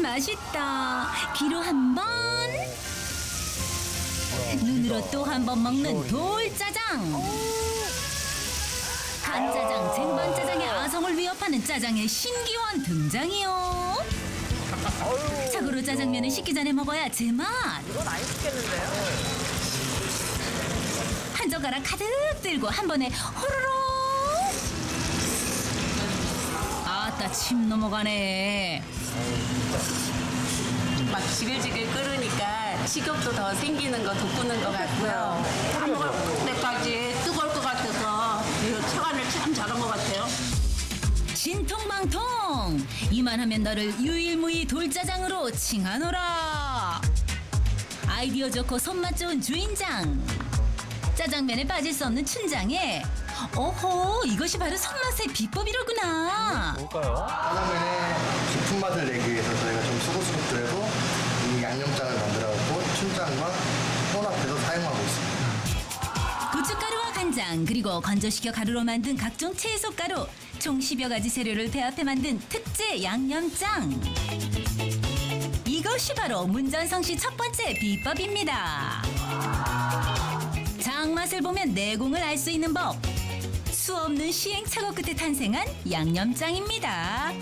맛있다. 귀로 한 번. 눈으로 또 한 번 먹는 돌짜장. 간짜장, 쟁반짜장의 아성을 위협하는 짜장의 신기원 등장이요. 자고로 짜장면은 식기 전에 먹어야 제맛. 이건 안 시켰는데요. 한 젓가락 가득 들고 한 번에 호로록. 침 넘어가네. 막 지글지글 끓으니까 식욕도 더 생기는 거 돋구는 것 같고요. 다 먹을 때까지 뜨거울 것 같아서 이 체간을 참 잘한 것 같아요. 진통망통 이만하면 너를 유일무이 돌짜장으로 칭하노라 아이디어 좋고 손맛 좋은 주인장 짜장면에 빠질 수 없는 춘장에 오호 이것이 바로 손맛의 비법이로구나 뭘까요? 짜장면의 깊은 맛을 내기 위해서 저희가 좀 수고스럽더라도 이 양념장을 만들어갖고 춘장과 혼합해서 사용하고 있습니다. 고춧가루와 간장 그리고 건조시켜 가루로 만든 각종 채소가루 총 10여 가지 재료를 배합해 만든 특제 양념장 이것이 바로 문전성 씨 첫 번째 비법입니다 장맛을 보면 내공을 알 수 있는 법 수없는 시행착오 끝에 탄생한 양념장입니다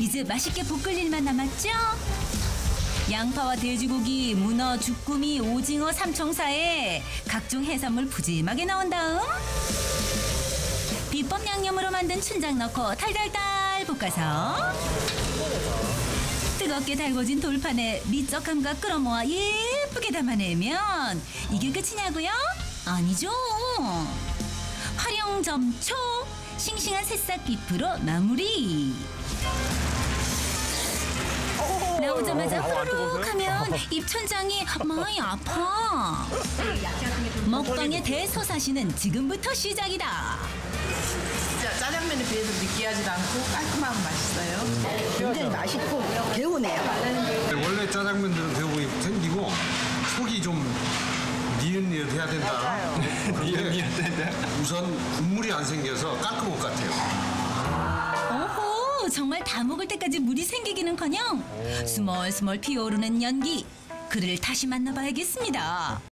이제 맛있게 볶을 일만 남았죠? 양파와 돼지고기, 문어, 주꾸미, 오징어, 삼총사에 각종 해산물 푸짐하게 넣은 다음 비법 양념으로 만든 춘장 넣고 달달달 볶아서 뜨겁게 달궈진 돌판에 미적 감각 끌어모아 예쁘게 담아내면 이게 끝이냐고요? 아니죠. 활용점 초 싱싱한 새싹 잎으로 마무리. 나오자마자 호로록 하면 입천장이 많이 아파. 먹방의 대서사시는 지금부터 시작이다. 진짜 짜장면에 비해서 느끼하지도 않고 깔끔하고 맛있어요. 굉장히 맛있고 개운해요. 원래 짜장면들은 배우이 생기고 속이 좀 니릇니릇해야 된다. 니릇니릇해야 우선 국물이 안 생겨서 깔끔할 것 같아요. 오호 정말 다 먹을 때까지 물이 생기기는커녕 스멀스멀 피어오르는 연기 그를 다시 만나봐야겠습니다.